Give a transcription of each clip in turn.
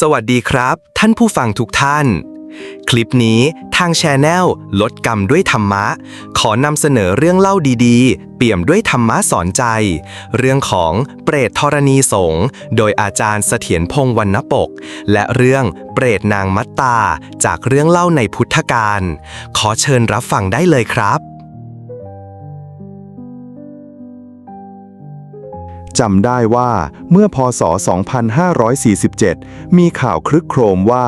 สวัสดีครับ ท่านผู้ฟังทุกท่าน คลิปนี้ทางแชแนลลดกรรมด้วยธรรมะ ขอนำเสนอเรื่องเล่าดีๆ เปี่ยมด้วยธรรมะสอนใจ เรื่องของเปรตธรณีสงฆ์โดยอาจารย์เสถียรพงษ์วรรณปก และเรื่องเปรตนางมัตตา จากเรื่องเล่าในพุทธการขอเชิญรับฟังได้เลยครับ จำได้ว่าเมื่อพศ 2547 มีข่าวคลึกโครมว่า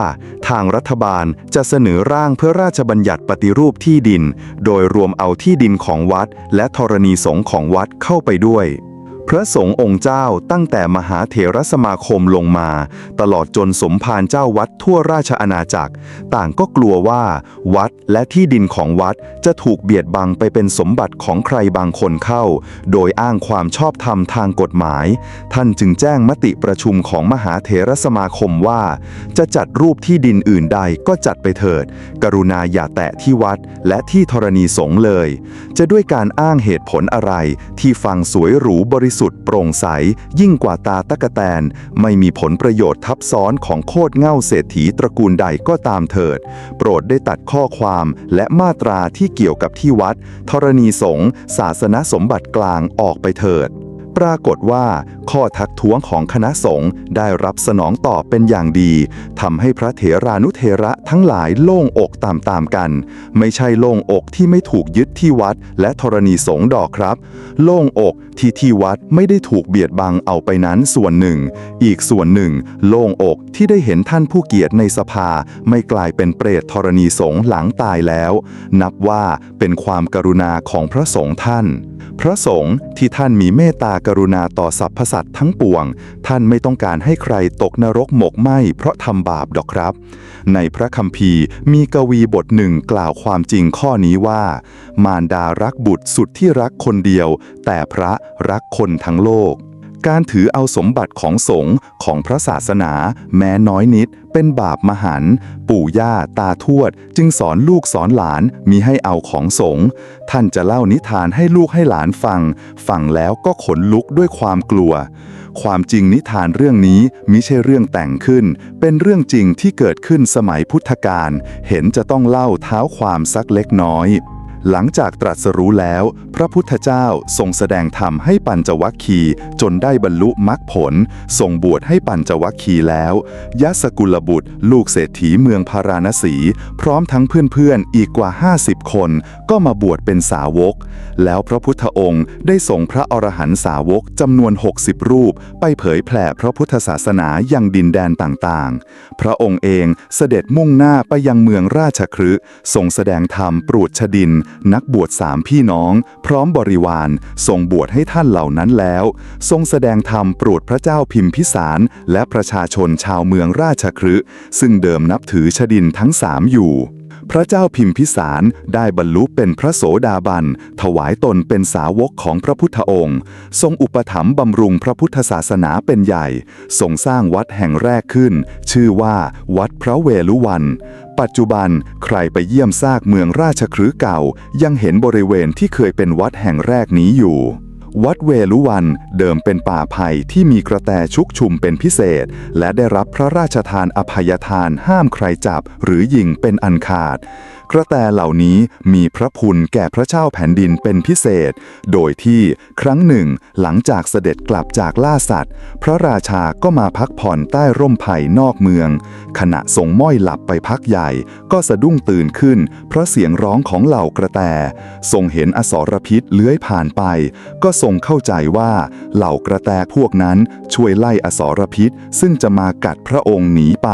ทางรัฐบาลจะเสนอร่างเพื่อราชบัญญัติปฏิรูปที่ดิน โดยรวมเอาที่ดินของวัด และธรณีสงฆ์ของวัดเข้าไปด้วย พระสงฆ์องค์เจ้าตั้งแต่มหาเถรสมาคมลงมา ตลอดจนสมภารเจ้าวัดทั่วราชอาณาจักร ต่างก็กลัวว่า วัดและที่ดินของวัดจะถูกเบียดบังไปเป็นสมบัติของใครบางคนเข้า โดยอ้างความชอบธรรมทางกฎหมาย ท่านจึงแจ้งมติประชุมของมหาเถรสมาคมว่า จะจัดรูปที่ดินอื่นใดก็จัดไปเถิด กรุณาอย่าแตะที่วัดและที่ธรณีสงเลย จะด้วยการอ้างเหตุผลอะไรที่ฟังสวยหรูบริสุทธิ์โปร่งใส ยิ่งกว่าตาตะกะแตน ไม่มีผลประโยชน์ทับซ้อนของโคตรเง่าเศรษฐีตระกูลใดก็ตามเถิด โปรดได้ตัดข้อความและมาตราที่เกี่ยวกับที่วัด ธรณีสงฆ์ศาสนสมบัติกลางออกไปเถิด ปรากฏว่า ข้อทักท้วงของคณะสงฆ์ได้รับสนองตอบเป็นอย่างดีทำให้พระเถรานุเถระทั้งหลายโล่งอกตามๆกัน ไม่ใช่โล่งอกที่ไม่ถูกยึดที่วัด และธรณีสงฆ์ดอกครับ โล่งอก ที่ที่วัดไม่ได้ถูกเบียดบังเอาไปนั้นส่วนหนึ่ง อีกส่วนหนึ่ง โล่งอกที่ได้เห็นท่านผู้เกียรติในสภา ไม่กลายเป็นเปรตธรณีสงฆ์หลังตายแล้ว นับว่าเป็นความกรุณาของพระสงฆ์ท่าน พระสงฆ์ที่ท่านมีเมตตากรุณาต่อสรรพสัตว์ทั้งปวง ท่านไม่ต้องการให้ใครตกนรกหมกไหมเพราะทำบาปดอกครับ ในพระคัมภีร์มีกวีบทหนึ่งกล่าวความจริงข้อนี้ว่า มารดารักบุตรสุดที่รักคนเดียว แต่พระรักคนทั้งโลก การถือเอาสมบัติของสงฆ์ของพระศาสนา แม้น้อยนิด เป็นบาปมหันต์ปู่ย่าตาทวด จึงสอนลูกสอนหลานมีให้เอาของสงฆ์ท่านจะเล่านิทานให้ลูกให้หลานฟัง ฟังแล้วก็ขนลุกด้วยความกลัวความจริงนิทานเรื่องนี้มิใช่เรื่องแต่งขึ้น เป็นเรื่องจริงที่เกิดขึ้นสมัยพุทธกาล เห็นจะต้องเล่าเท้าความสักเล็กน้อย หลังจากตรัสรู้แล้ว พระพุทธเจ้าทรงแสดงธรรมให้ปัญจวัคคีย์จนได้บรรลุมรรคผลทรงบวชให้ปัญจวัคคีย์แล้วยะสกุลบุตร ลูกเศรษฐีเมืองพาราณสี พร้อมทั้งเพื่อนๆอีกกว่า 50 คน ก็มาบวชเป็นสาวก แล้วพระพุทธองค์ได้ส่งพระอรหันต์สาวกจำนวน 60 รูป ไปเผยแผ่พระพุทธศาสนายังดินแดนต่างๆ พระองค์เองเสด็จมุ่งหน้าไปยังเมืองราชคฤห์ทรงแสดงธรรมปรูดชดินนักบวชสามพี่น้อง พร้อมบริวารทรงบวชให้ท่านเหล่านั้นแล้ว ทรงแสดงธรรมโปรดพระเจ้าพิมพิสารและประชาชนชาวเมืองราชครึซึ่งเดิมนับถือชดินทั้งสามอยู่ พระเจ้าพิมพิสารได้บรรลุเป็นพระโสดาบัน ถวายตนเป็นสาวกของพระพุทธองค์ ทรงอุปถัมภ์บำรุงพระพุทธศาสนาเป็นใหญ่ ทรงสร้างวัดแห่งแรกขึ้น ชื่อว่าวัดพระเวลุวัน ปัจจุบันใครไปเยี่ยมซากเมืองราชคฤห์เก่า ยังเห็นบริเวณที่เคยเป็นวัดแห่งแรกนี้อยู่ วัดเวลุวันเดิมเป็นป่าไผ่ที่มีกระแตชุกชุมเป็นพิเศษ และได้รับพระราชทานอภัยทานห้ามใครจับหรือยิงเป็นอันขาด กระแตเหล่านี้มีพระคุณแก่พระเจ้าแผ่นดินเป็นพิเศษ โดยที่ครั้งหนึ่งหลังจากเสด็จกลับจากล่าสัตว์ พระราชาก็มาพักผ่อนใต้ร่มไผ่นอกเมือง ขณะทรงม้อยหลับไปพักใหญ่ ก็สะดุ้งตื่นขึ้น เพราะเสียงร้องของเหล่ากระแต ทรงเห็นอสรพิษเลื้อยผ่านไป ก็ทรงเข้าใจว่าเหล่ากระแตพวกนั้นช่วยไล่อสรพิษ ซึ่งจะมากัดพระองค์หนีไป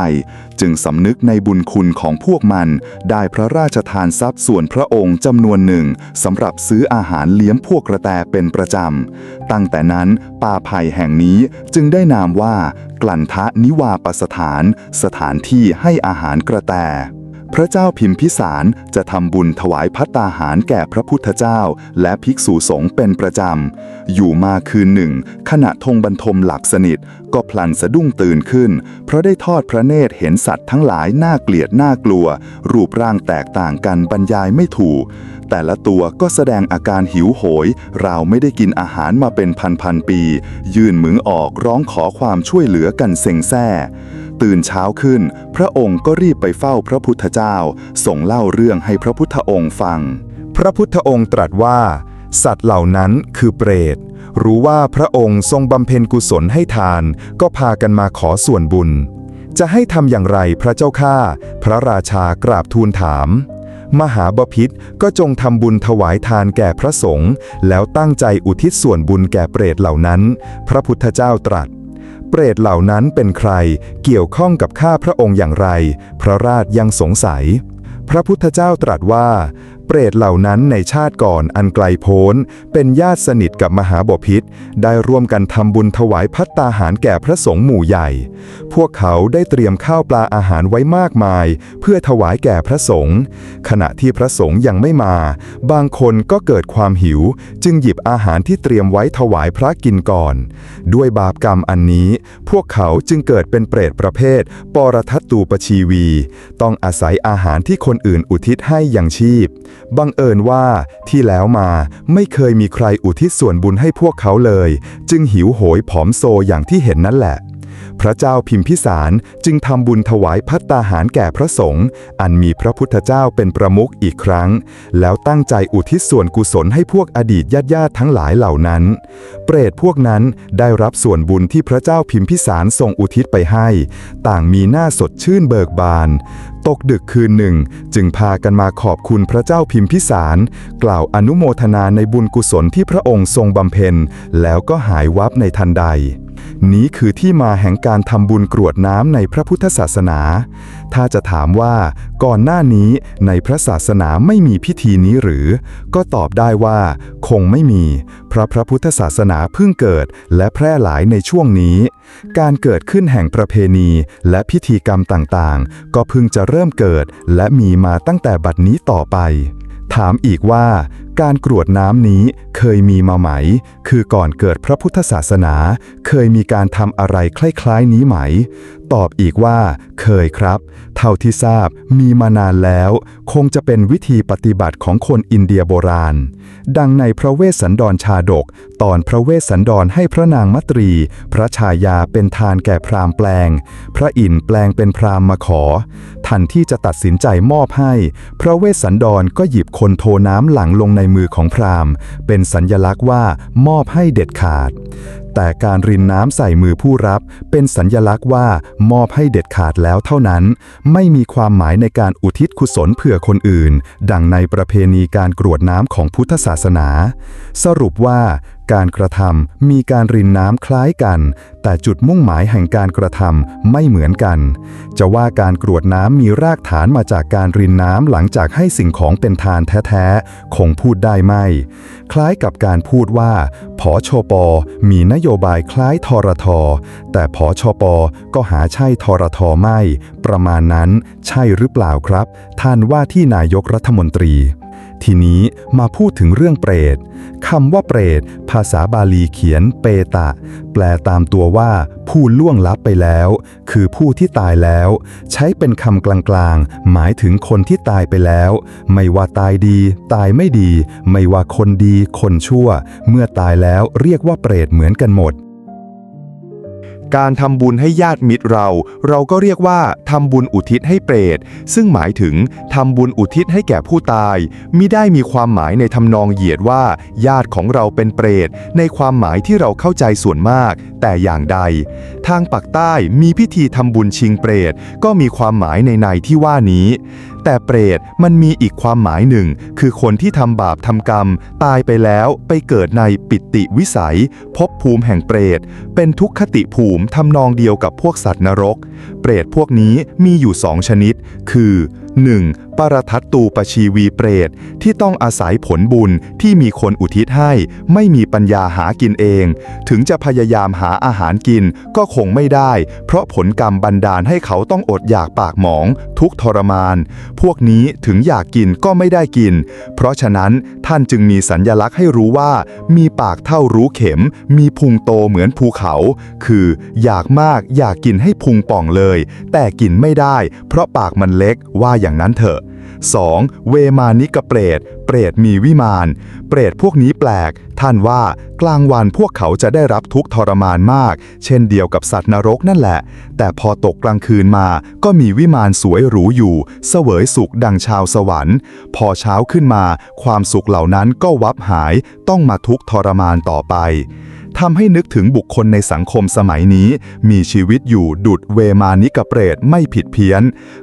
จึงสำนึกในบุญคุณของพวกมันได้พระราชทานทรัพย์ส่วนพระองค์จำนวนหนึ่งสำหรับซื้ออาหารเลี้ยงพวกกระแตเป็นประจำ ตั้งแต่นั้นป่าไผ่แห่งนี้จึงได้นามว่า กลั่นทะนิวาปสถาน สถานที่ให้อาหารกระแต พระเจ้าพิมพิสารจะทำบุญถวายพัตตาหารแก่พระพุทธเจ้า และภิกษุสงฆ์เป็นประจำ อยู่มาคืนหนึ่ง ขณะธงบรรทมหลับสนิท ก็พลันสะดุ้งตื่นขึ้น เพราะได้ทอดพระเนตรเห็นสัตว์ทั้งหลายน่าเกลียดน่ากลัว รูปร่างแตกต่างกันบรรยายไม่ถูก แต่ละตัวก็แสดงอาการหิวโหย เราไม่ได้กินอาหารมาเป็นพันๆปี ยื่นมือออกร้องขอความช่วยเหลือกันเซ็งแซ่ตื่นเช้าขึ้น พระองค์ก็รีบไปเฝ้าพระพุทธเจ้า ส่งเล่าเรื่องให้พระพุทธองค์ฟัง พระพุทธองค์ตรัสว่า สัตว์เหล่านั้นคือเปรต รู้ว่าพระองค์ทรงบำเพ็ญกุศลให้ทาน ก็พากันมาขอส่วนบุญ จะให้ทำอย่างไรพระเจ้าข้า พระราชากราบทูลถาม มหาบพิษก็จงทำบุญถวายทานแก่พระสงฆ์แล้วตั้งใจอุทิศส่วนบุญแก่เปรตเหล่านั้น พระพุทธเจ้าตรัส เปรตเหล่านั้นเป็นใคร เกี่ยวข้องกับข้าพระองค์อย่างไร พระราชยังสงสัย พระพุทธเจ้าตรัสว่า เปรตเหล่านั้นในชาติก่อนอันไกลโพ้น เป็นญาติสนิทกับมหาบพิษ ได้ร่วมกันทำบุญถวายพัตตาหารแก่พระสงฆ์หมู่ใหญ่ พวกเขาได้เตรียมข้าวปลาอาหารไว้มากมาย เพื่อถวายแก่พระสงฆ์ขณะที่พระสงฆ์ยังไม่มา บางคนก็เกิดความหิว จึงหยิบอาหารที่เตรียมไว้ถวายพระกินก่อน ด้วยบาปกรรมอันนี้ พวกเขาจึงเกิดเป็นเปรตประเภท ปรทัตตูปชีวี ต้องอาศัยอาหารที่คนอื่นอุทิศให้อย่างชีพบังเอิญว่าที่แล้วมาไม่เคยมีใครอุทิศส่วนบุญให้พวกเขาเลย จึงหิวโหยผอมโซอย่างที่เห็นนั่นแหละ พระเจ้าพิมพิสารจึงทำบุญถวายพัตตาหารแก่พระสงฆ์อันมีพระพุทธเจ้าเป็นประมุขอีกครั้ง แล้วตั้งใจอุทิศส่วนกุศลให้พวกอดีตญาติญาติทั้งหลายเหล่านั้น เปรตพวกนั้นได้รับส่วนบุญที่พระเจ้าพิมพิสารทรงอุทิศไปให้ ต่างมีหน้าสดชื่นเบิกบาน ตกดึกคืนหนึ่ง จึงพากันมาขอบคุณพระเจ้าพิมพิสาร กล่าวอนุโมทนาในบุญกุศลที่พระองค์ทรงบำเพ็ญ แล้วก็หายวับในทันใด นี้คือที่มาแห่งการทำบุญกรวดน้ำในพระพุทธศาสนา ถ้าจะถามว่าก่อนหน้านี้ในพระศาสนาไม่มีพิธีนี้หรือ ก็ตอบได้ว่า คงไม่มีเพราะพระพุทธศาสนาเพิ่งเกิดและแพร่หลายในช่วงนี้ การเกิดขึ้นแห่งประเพณีและพิธีกรรมต่างๆ ก็เพิ่งจะเริ่มเกิดและมีมาตั้งแต่บัดนี้ต่อไป ถามอีกว่าการกรวดน้ำนี้เคยมีมาไหม คือก่อนเกิดพระพุทธศาสนา เคยมีการทำอะไรคล้ายๆนี้ไหม ตอบอีกว่า เคยครับ เท่าที่ทราบมีมานานแล้ว คงจะเป็นวิธีปฏิบัติของคนอินเดียโบราณ ดังในพระเวสสันดรชาดก ตอนพระเวสสันดรให้พระนางมัตรี พระชายาเป็นทานแก่พราหมณ์แปลง พระอินทร์แปลงเป็นพราหมณ์มาขอทันที่จะตัดสินใจมอบให้ พระเวสสันดรก็หยิบคนโทน้ำหลังลงในมือของพราหมณ์ เป็นสัญญลักษณ์ว่ามอบให้เด็ดขาด แต่การรินน้ำใส่มือผู้รับ เป็นสัญญลักษณ์ว่ามอบให้เด็ดขาดแล้วเท่านั้น ไม่มีความหมายในการอุทิศกุศลเผื่อคนอื่น ดังในประเพณีการกรวดน้ำของพุทธศาสนา สรุปว่าการกระทำมีการรินน้ำคล้ายกัน แต่จุดมุ่งหมายแห่งการกระทำไม่เหมือนกัน จะว่าการกรวดน้ำมีรากฐานมาจากการรินน้ำหลังจากให้สิ่งของเป็นทานแท้ๆ คงพูดได้ไม่ คล้ายกับการพูดว่าผอชปอมีนโยยบายคล้ายทรท แต่ผอชปก็หาใช่ทรทไม่ ประมาณนั้น ใช่หรือเปล่าครับ ท่านว่าที่นายกรัฐมนตรี ทีนี้มาพูดถึงเรื่องเปรตคำว่าเปรต ภาษาบาลีเขียนเปตะ แปลตามตัวว่า ผู้ล่วงลับไปแล้ว คือผู้ที่ตายแล้ว ใช้เป็นคำกลางๆ หมายถึงคนที่ตายไปแล้ว ไม่ว่าตายดี ตายไม่ดี ไม่ว่าคนดี คนชั่ว เมื่อตายแล้วเรียกว่าเปรตเหมือนกันหมด การทำบุญให้ญาติมิตรเรา เราก็เรียกว่าทำบุญอุทิศให้เปรต ซึ่งหมายถึงทำบุญอุทิศให้แก่ผู้ตายมิได้มีความหมายในทำนองเหยียดว่า ญาติของเราเป็นเปรต ในความหมายที่เราเข้าใจส่วนมาก แต่อย่างใด ทางปักใต้มีพิธีทำบุญชิงเปรต ก็มีความหมายในในที่ว่านี้ แต่เปรตมันมีอีกความหมายหนึ่ง คือคนที่ทำบาปทำกรรม ตายไปแล้วไปเกิดในปิติวิสัย พบภูมิแห่งเปรต เป็นทุกขติภูมิทำนองเดียวกับพวกสัตว์นรก เปรตพวกนี้มีอยู่สองชนิด คือ 1. ปรทัตตูปชีวีเปรต ที่ต้องอาศัยผลบุญที่มีคนอุทิศให้ ไม่มีปัญญาหากินเอง ถึงจะพยายามหาอาหารกินก็คงไม่ได้ เพราะผลกรรมบันดาลให้เขาต้องอดอยากปากหมอง ทุกทรมาน พวกนี้ถึงอยากกินก็ไม่ได้กิน เพราะฉะนั้นท่านจึงมีสัญญลักษณ์ให้รู้ว่า มีปากเท่ารู้เข็ม มีพุงโตเหมือนภูเขา คือ อยากมากอยากกินให้พุงป่องเลยแต่กินไม่ได้ เพราะปากมันเล็กว่าอย่างนั้นเถอะ 2. เวมานิกเปรต เปรตมีวิมาน เปรตพวกนี้แปลก ท่านว่ากลางวันพวกเขาจะได้รับทุกทรมานมาก เช่นเดียวกับสัตว์นรกนั่นแหละ แต่พอตกกลางคืนมา ก็มีวิมานสวยหรูอยู่ เสวยสุขดังชาวสวรรค์ พอเช้าขึ้นมา ความสุขเหล่านั้นก็วับหาย ต้องมาทุกทรมานต่อไป ทำให้นึกถึงบุคคลในสังคมสมัยนี้ มีชีวิตอยู่ดุดเวมานิกเปรตไม่ผิดเพี้ยน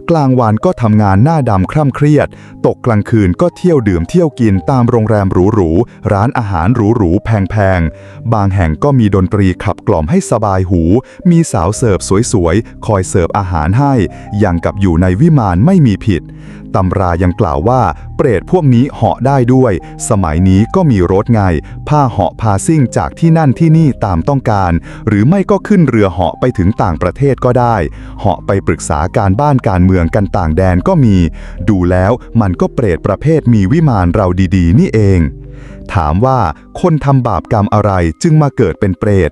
กลางวันก็ทำงานหน้าดำคร่ำเครียด ตกกลางคืนก็เที่ยวดื่มเที่ยวกินตามโรงแรมหรูๆ ร้านอาหารหรูๆ แพงๆ บางแห่งก็มีดนตรีขับกล่อมให้สบายหู มีสาวเสิร์ฟสวยๆ คอยเสิร์ฟอาหารให้ อย่างกับอยู่ในวิมานไม่มีผิดตำรายังกล่าวว่า รตพวกนี้เหาะได้ด้วย สมัยนี้ก็มีรถไงผ้าเหาะพาซิ่งจากที่นั่นที่นี่ตามต้องการ หรือไม่ก็ขึ้นเรือเหาะไปถึงต่างประเทศก็ได้ เหาะไปปรึกษาการบ้านการเมืองกันต่างแดนก็มี ดูแล้วมันก็เปรตประเภทมีวิมานเราดีๆ นี่เอง ถามว่าคนทำบาปกรรมอะไรจึงมาเกิดเป็นเปรต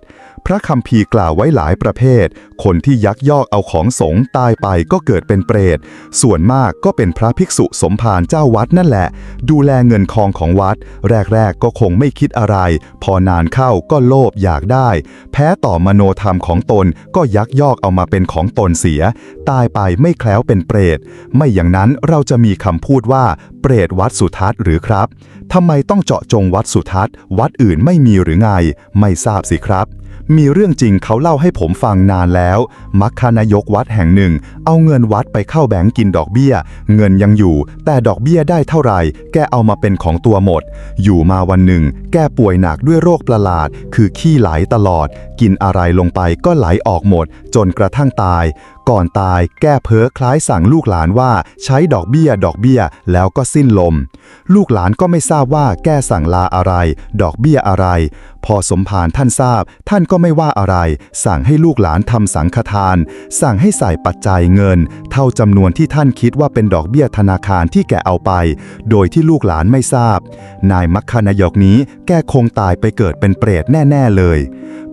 ระคัมภีกล่าวไว้หลายประเภท คนที่ยักยอกเอาของสงฆ์ตายไปก็เกิดเป็นเปรต ส่วนมากก็เป็นพระภิกษุสมภารเจ้าวัดนั่นแหละ ดูแลเงินคองของวัด แรก ๆ ก็คงไม่คิดอะไร พอนานเข้าก็โลภอยากได้ แพ้ต่อมโนธรรมของตนก็ยักยอกเอามาเป็นของตนเสีย ตายไปไม่แคล้วเป็นเปรต ไม่อย่างนั้นเราจะมีคำพูดว่าเปรตวัดสุทัศน์หรือครับทำไมต้องเจาะจงวัดสุทัศน์ วัดอื่นไม่มีหรือไง ไม่ทราบสิครับ มีเรื่องจริงเขาเล่าให้ผมฟังนานแล้ว มัคคานายกวัดแห่งหนึ่ง เอาเงินวัดไปเข้าแบงก์กินดอกเบี้ย เงินยังอยู่ แต่ดอกเบี้ยได้เท่าไหร่ แกเอามาเป็นของตัวหมด อยู่มาวันหนึ่ง แกป่วยหนักด้วยโรคประหลาด คือขี้ไหลตลอด กินอะไรลงไปก็ไหลออกหมด จนกระทั่งตาย ก่อนตายแก้เพ้อคล้ายสั่งลูกหลานว่าใช้ดอกเบี้ย ดอกเบี้ยแล้วก็สิ้นลม ลูกหลานก็ไม่ทราบว่าแก้สั่งลาอะไร ดอกเบี้ยอะไร พอสมภารท่านทราบ ท่านก็ไม่ว่าอะไร สั่งให้ลูกหลานทำสังฆทาน สั่งให้ใส่ปัจจัยเงิน เท่าจำนวนที่ท่านคิดว่าเป็นดอกเบี้ยธนาคารที่แกเอาไป โดยที่ลูกหลานไม่ทราบ นายมัคคานายกนี้แกคงตายไปเกิดเป็นเปรตแน่ ๆเลย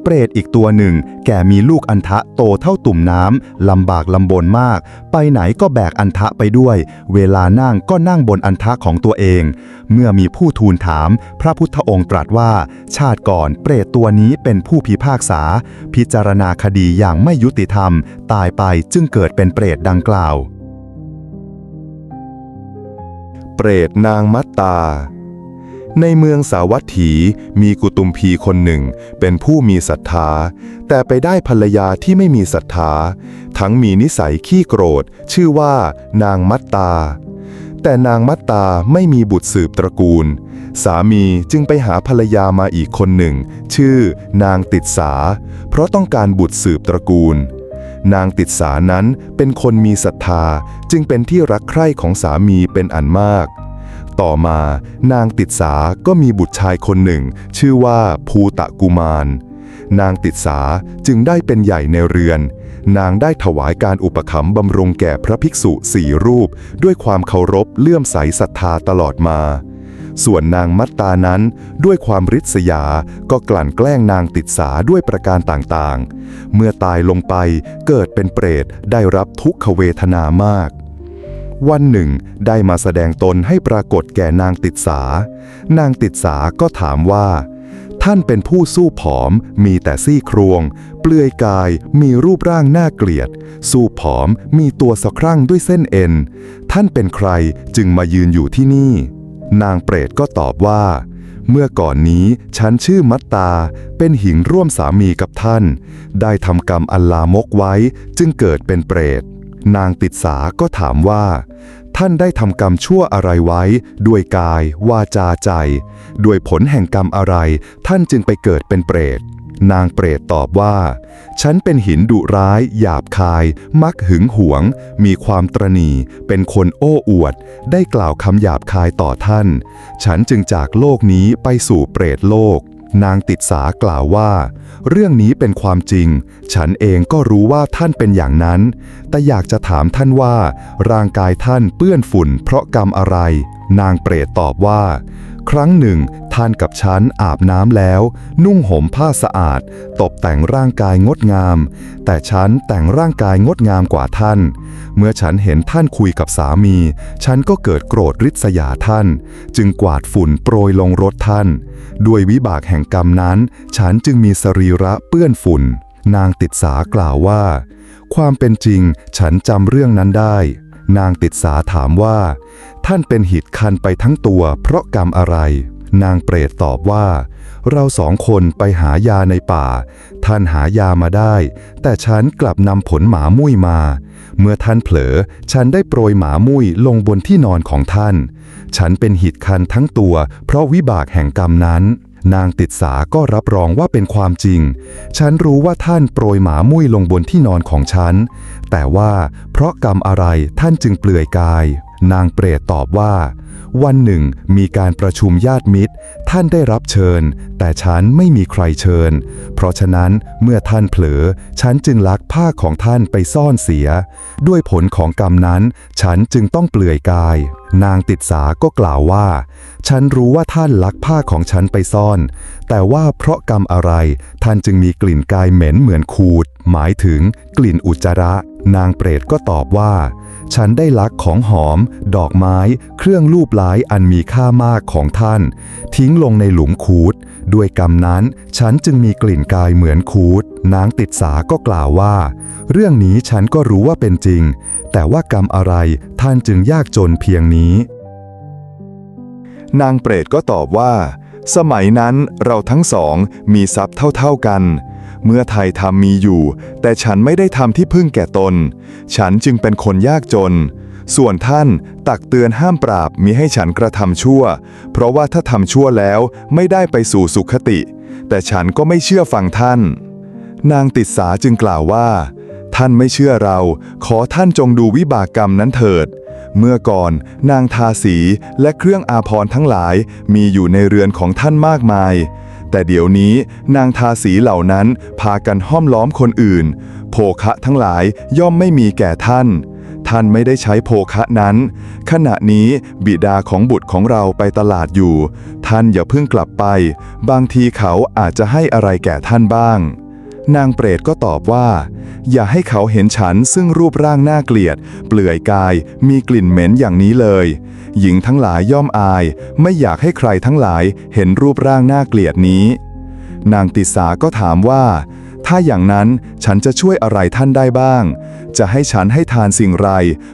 เปรตอีกตัวหนึ่ง แกมีลูกอันทะโตเท่าตุ่มน้ำลำบากลำบนมาก ไปไหนก็แบกอันทะไปด้วย เวลานั่งก็นั่งบนอันทะของตัวเอง เมื่อมีผู้ทูลถาม พระพุทธองค์ตรัสว่า ชาติก่อนเปรตตัวนี้เป็นผู้พิพากษา พิจารณาคดีอย่างไม่ยุติธรรม ตายไปจึงเกิดเป็นเปรตดังกล่าว เปรตนางมัตตา ในเมืองสาวัตถีมีกุตุมพีคนหนึ่ง เป็นผู้มีศรัทธา แต่ไปได้ภรรยาที่ไม่มีศรัทธา ทั้งมีนิสัยขี้โกรธ ชื่อว่านางมัตตา แต่นางมัตตาไม่มีบุตรสืบตระกูล สามีจึงไปหาภรรยามาอีกคนหนึ่ง ชื่อนางติดสา เพราะต้องการบุตรสืบตระกูลนางติดสานั้นเป็นคนมีศรัทธา จึงเป็นที่รักใคร่ของสามีเป็นอันมาก ต่อมานางติดสาก็มีบุตรชายคนหนึ่ง ชื่อว่าภูตะกุมาร นางติดสาจึงได้เป็นใหญ่ในเรือน นางได้ถวายการอุปถัมบำรุงแก่พระภิกษุสี่รูป ด้วยความเคารพเลื่อมใสศรัทธาตลอดมา ส่วนนางมัตตานั้นด้วยความริษยา ก็กลั่นแกล้งนางติดสาด้วยประการต่างๆ เมื่อตายลงไปเกิดเป็นเปรตได้รับทุกขเวทนามาก วันหนึ่ง ได้มาแสดงตนให้ปรากฏแก่นางติดสา นางติดสาก็ถามว่า ท่านเป็นผู้สู้ผอม มีแต่ซี่โครง เปลือยกาย มีรูปร่างน่าเกลียด สู้ผอม มีตัวสะครั่งด้วยเส้นเอ็น ท่านเป็นใครจึงมายืนอยู่ที่นี่ นางเปรตก็ตอบว่าเมื่อก่อนนี้ฉันชื่อมัตตา เป็นหิงร่วมสามีกับท่าน ได้ทำกรรมอัลลามกไว้จึงเกิดเป็นเปรต นางติดสาก็ถามว่า ท่านได้ทำกรรมชั่วอะไรไว้ ด้วยกาย วาจาใจ ด้วยผลแห่งกรรมอะไร ท่านจึงไปเกิดเป็นเปรต นางเปรตตอบว่า ฉันเป็นหินดุร้าย หยาบคาย มักหึงหวง มีความตรณีเป็นคนโอ้อวด ได้กล่าวคำหยาบคายต่อท่าน ฉันจึงจากโลกนี้ไปสู่เปรตโลก นางติดสากล่าวว่า เรื่องนี้เป็นความจริง ฉันเองก็รู้ว่าท่านเป็นอย่างนั้น แต่อยากจะถามท่านว่า ร่างกายท่านเปื้อนฝุ่นเพราะกรรมอะไร นางเปรตตอบว่า ครั้งหนึ่ง ท่านกับฉันอาบน้ำแล้ว นุ่งห่มผ้าสะอาดตกแต่งร่างกายงดงาม แต่ฉันแต่งร่างกายงดงามกว่าท่าน เมื่อฉันเห็นท่านคุยกับสามี ฉันก็เกิดโกรธริษยาท่าน จึงกวาดฝุ่นโปรยลงรถท่าน ด้วยวิบากแห่งกรรมนั้น ฉันจึงมีสรีระเปื้อนฝุ่น นางติดสากล่าวว่า ความเป็นจริงฉันจำเรื่องนั้นได้ นางติดสาถามว่า ท่านเป็นหิดคันไปทั้งตัว เพราะกรรมอะไร นางเปรตตอบว่า เราสองคนไปหายาในป่า ท่านหายามาได้ แต่ฉันกลับนำผลหมามุ้ยมา เมื่อท่านเผลอ ฉันได้โปรยหมามุ้ยลงบนที่นอนของท่าน ฉันเป็นหิดคันทั้งตัว เพราะวิบากแห่งกรรมนั้น นางติดสาก็รับรองว่าเป็นความจริง ฉันรู้ว่าท่านโปรยหมามุ้ยลงบนที่นอนของฉัน แต่ว่าเพราะกรรมอะไรท่านจึงเปลือยกาย นางเปรตตอบว่า วันหนึ่งมีการประชุมญาติมิตร ท่านได้รับเชิญ แต่ฉันไม่มีใครเชิญ เพราะฉะนั้นเมื่อท่านเผลอ ฉันจึงลักผ้าของท่านไปซ่อนเสีย ด้วยผลของกรรมนั้น ฉันจึงต้องเปลือยกาย นางติดสาก็กล่าวว่า ฉันรู้ว่าท่านลักผ้าของฉันไปซ่อน แต่ว่าเพราะกรรมอะไร ท่านจึงมีกลิ่นกายเหม็นเหมือนขูด หมายถึงกลิ่นอุจจาระ นางเปรตก็ตอบว่า ฉันได้ลักของหอม ดอกไม้ เครื่องลูบไล้อันมีค่ามากของท่าน ทิ้งลงในหลุมคูด ด้วยกรรมนั้น ฉันจึงมีกลิ่นกายเหมือนคูด นางติดสาก็กล่าวว่า เรื่องนี้ฉันก็รู้ว่าเป็นจริง แต่ว่ากรรมอะไรท่านจึงยากจนเพียงนี้ นางเปรตก็ตอบว่า สมัยนั้นเราทั้งสองมีทรัพย์เท่าๆกัน เมื่อไทยทำมีอยู่ แต่ฉันไม่ได้ทำที่พึ่งแก่ตน ฉันจึงเป็นคนยากจน ส่วนท่านตักเตือนห้ามปราบมิให้ฉันกระทำชั่ว เพราะว่าถ้าทำชั่วแล้วไม่ได้ไปสู่สุขติ แต่ฉันก็ไม่เชื่อฟังท่าน นางติดสาจึงกล่าวว่า ท่านไม่เชื่อเรา ขอท่านจงดูวิบากกรรมนั้นเถิดเมื่อก่อนนางทาสีและเครื่องอาภรณ์ทั้งหลายมีอยู่ในเรือนของท่านมากมาย แต่เดี๋ยวนี้นางทาสีเหล่านั้นพากันห้อมล้อมคนอื่น โภคะทั้งหลายย่อมไม่มีแก่ท่าน ท่านไม่ได้ใช้โภคะนั้น ขณะนี้บิดาของบุตรของเราไปตลาดอยู่ ท่านอย่าเพิ่งกลับไป บางทีเขาอาจจะให้อะไรแก่ท่านบ้าง นางเปรตก็ตอบว่า อย่าให้เขาเห็นฉันซึ่งรูปร่างน่าเกลียด เปลือยกาย มีกลิ่นเหม็นอย่างนี้เลย หญิงทั้งหลายย่อมอาย ไม่อยากให้ใครทั้งหลายเห็นรูปร่างน่าเกลียดนี้ นางติสาก็ถามว่า ถ้าอย่างนั้นฉันจะช่วยอะไรท่านได้บ้าง จะให้ฉันให้ทานสิ่งไร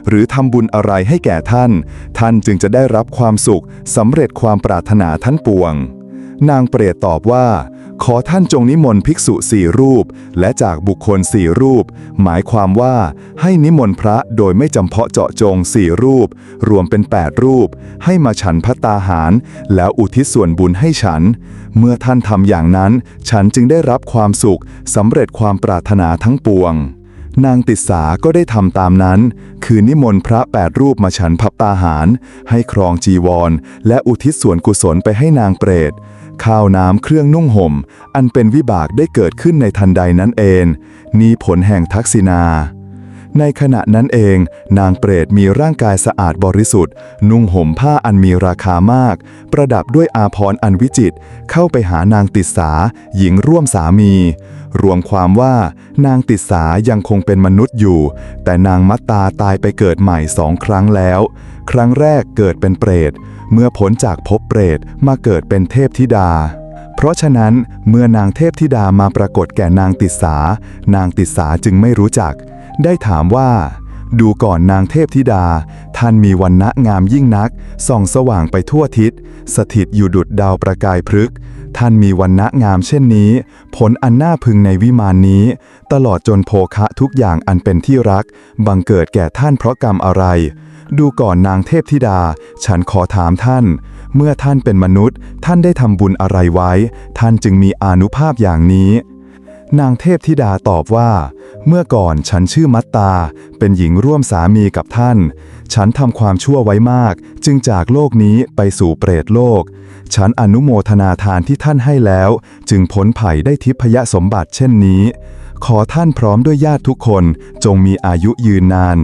หรือทำบุญอะไรให้แก่ท่าน ท่านจึงจะได้รับความสุขสำเร็จความปรารถนาท่านปวง นางเปรตตอบว่า ขอท่านจงนิมนต์ภิกษุสี่รูป และจากบุคคลสี่รูป หมายความว่าให้นิมนต์พระโดยไม่จำเพาะเจาะจงสี่รูป รวมเป็น 8 รูป ให้มาฉันพัตตาหาร แล้วอุทิศส่วนบุญให้ฉัน เมื่อท่านทำอย่างนั้น ฉันจึงได้รับความสุขสำเร็จความปรารถนาทั้งปวงนางติสาก็ได้ทำตามนั้น คือนิมนต์พระแปดรูปมาฉันพับตาหาร ให้ครองจีวร และอุทิศส่วนกุศลไปให้นางเปรต ข้าวน้ำเครื่องนุ่งห่ม อันเป็นวิบากได้เกิดขึ้นในทันใดนั้นเอง นี่ผลแห่งทักษิณาในขณะนั้นเอง นางเปรตมีร่างกายสะอาดบริสุทธิ์ นุ่งห่มผ้าอันมีราคามาก ประดับด้วยอาภรณ์อันวิจิตรเข้าไปหานางติสา หญิงร่วมสามี รวมความว่านางติสายังคงเป็นมนุษย์อยู่ แต่นางมัตตาตายไปเกิดใหม่สองครั้งแล้ว ครั้งแรกเกิดเป็นเปรต เมื่อพ้นจากภพเปรตมาเกิดเป็นเทพธิดา เพราะฉะนั้นเมื่อนางเทพธิดามาปรากฏแก่นางติสา นางติสาจึงไม่รู้จัก ได้ถามว่า ดูก่อนนางเทพธิดา ท่านมีวันณะงามยิ่งนัก ส่องสว่างไปทั่วทิศ สถิตอยู่ดุดดาวประกายพฤกษ์ท่านมีวันณะงามเช่นนี้ ผลอันน่าพึงในวิมานนี้ ตลอดจนโภคะทุกอย่างอันเป็นที่รัก บังเกิดแก่ท่านเพราะกรรมอะไร ดูก่อนนางเทพธิดา ฉันขอถามท่าน เมื่อท่านเป็นมนุษย์ ท่านได้ทำบุญอะไรไว้ ท่านจึงมีอานุภาพอย่างนี้ นางเทพธิดาตอบว่า เมื่อก่อนฉันชื่อมัตตา เป็นหญิงร่วมสามีกับท่าน ฉันทำความชั่วไว้มาก จึงจากโลกนี้ไปสู่เปรตโลก ฉันอนุโมทนาทานที่ท่านให้แล้ว จึงพ้นภัยได้ทิพยสมบัติเช่นนี้ขอท่านพร้อมด้วยญาติทุกคนจงมีอายุยืนนาน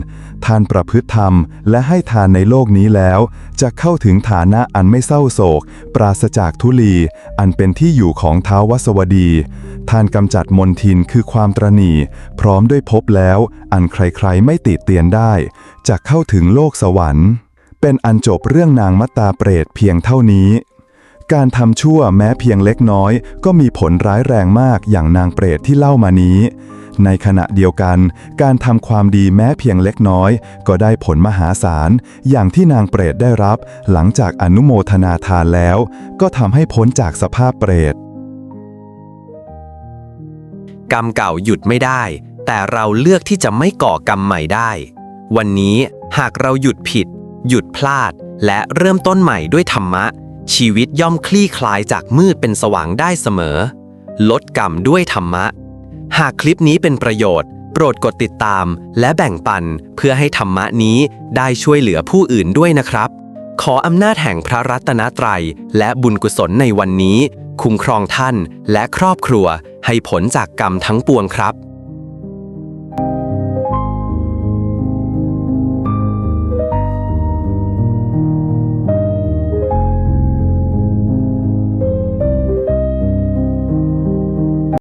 ท่านประพฤติธรรม และให้ทานในโลกนี้แล้ว จะเข้าถึงฐานะอันไม่เศร้าโศก ปราศจากทุลี อันเป็นที่อยู่ของเท้าววสวดี ท่านกำจัดมนทินคือความตรณีพร้อมด้วยภพแล้ว อันใครๆไม่ติดเตียนได้ จะเข้าถึงโลกสวรรค์เป็นอันจบเรื่องนางมัตตาเปรตเพียงเท่านี้ การทำชั่วแม้เพียงเล็กน้อย ก็มีผลร้ายแรงมากอย่างนางเปรตที่เล่ามานี้ ในขณะเดียวกัน การทำความดีแม้เพียงเล็กน้อย ก็ได้ผลมหาศาล อย่างที่นางเปรตได้รับ หลังจากอนุโมทนาทานแล้ว ก็ทำให้พ้นจากสภาพเปรต กรรมเก่าหยุดไม่ได้ แต่เราเลือกที่จะไม่ก่อกรรมใหม่ได้ วันนี้หากเราหยุดผิด หยุดพลาด และเริ่มต้นใหม่ด้วยธรรมะ ชีวิตย่อมคลี่คลายจากมืดเป็นสว่างได้เสมอ ลดกรรมด้วยธรรมะ หากคลิปนี้เป็นประโยชน์ โปรดกดติดตามและแบ่งปันเพื่อให้ธรรมะนี้ได้ช่วยเหลือผู้อื่นด้วยนะครับ ขออำนาจแห่งพระรัตนตรัยและบุญกุศลในวันนี้ คุ้มครองท่านและครอบครัวให้ผลจากกรรมทั้งปวงครับ